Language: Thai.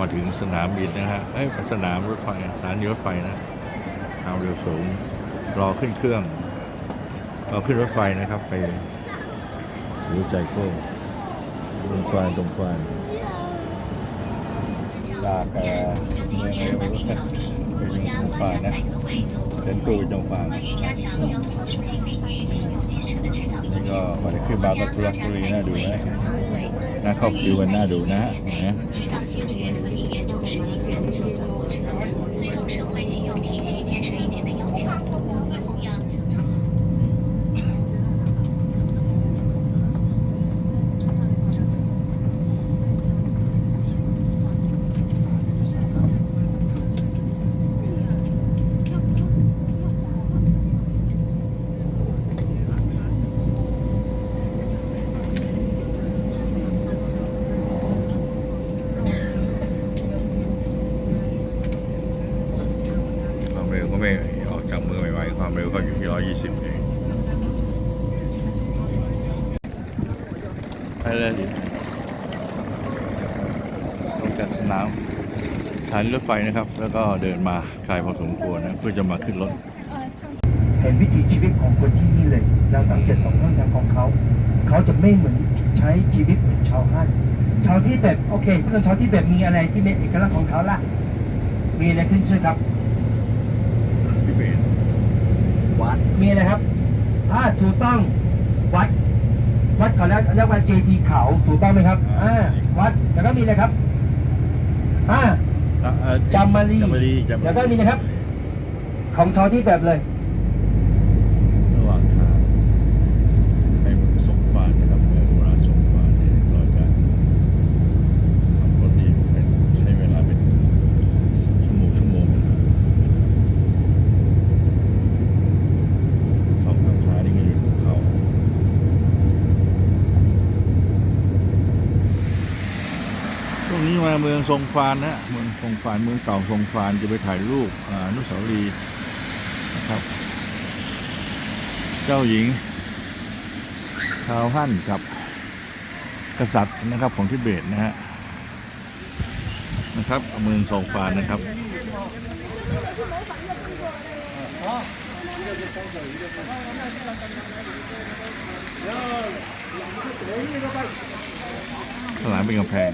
มาถึงสนามบินนะฮะ เอ้สนามรถไฟสถานีรถไฟนะความเร็วสูง รอขึ้นเครื่อง รอขึ้นรถไฟนะครับไปหัวใจโก้ตรงฟานตรงฟานลากแกเมืองเร็วไปยังตรงฟานนะเป็นตูตรงฟานนี่ก็มาได้ขึ้นบาร์ก็ทุรักทุเลน่าดูนะน่าเข้าคิวกันน่าดูนะเห็ นไหมความเร็วก็ ไม่ออกจากมือไวๆความเร็วก็อยู่ที่ 120 เองไปเลยดิลงจากสนามสถานีรถไฟนะครับ แล้วก็เดินมาไกลพอสมควรนะเพื่อจะมาขึ้นรถ เห็นวิถีชีวิตของคนที่นี่เลย เราสังเกตสองช่องทางของเขา เขาจะไม่เหมือนใช้ชีวิตเหมือนชาวฮั่นชาวที่แบบโอเคเพื่อนชาวที่แบบมีอะไรที่เป็นเอกลักษณ์ของเขาล่ะ มีอะไรขึ้นชื่อครับ เบนวัดมีอะไรครับอ่าถูกต้องวัด วัดเขาแล้วเรียกว่าเจดีย์เขาถูกต้องไหมครับอ่าวัดแล้วก็มีอะไรครับอ่าจำมารีจำมารีจำมารีแล้วก็มีนะครับ ของชาวที่แบบเลย ระหว่างทางไปเมืองสงขลานะครับเมืองโบราณสงขลาเนี่ยเราจะขับรถนี่เป็นใช้เวลาเป็นชั่วโมงชั่วโมงนะครับสองข้างทางนี่ก็อยู่ภูเขาช่วงนี้มา เมืองทรงฟานนะเมืองทรงฟานเมืองเก่าทรงฟานจะไปถ่ายรูปอนุสาวรีย์นะครับ เจ้าหญิงชาวฮั่นกับกษัตริย์นะครับของทิเบตนะฮะนะครับเมืองซองฟานนะครับสนามเป็นกำแพง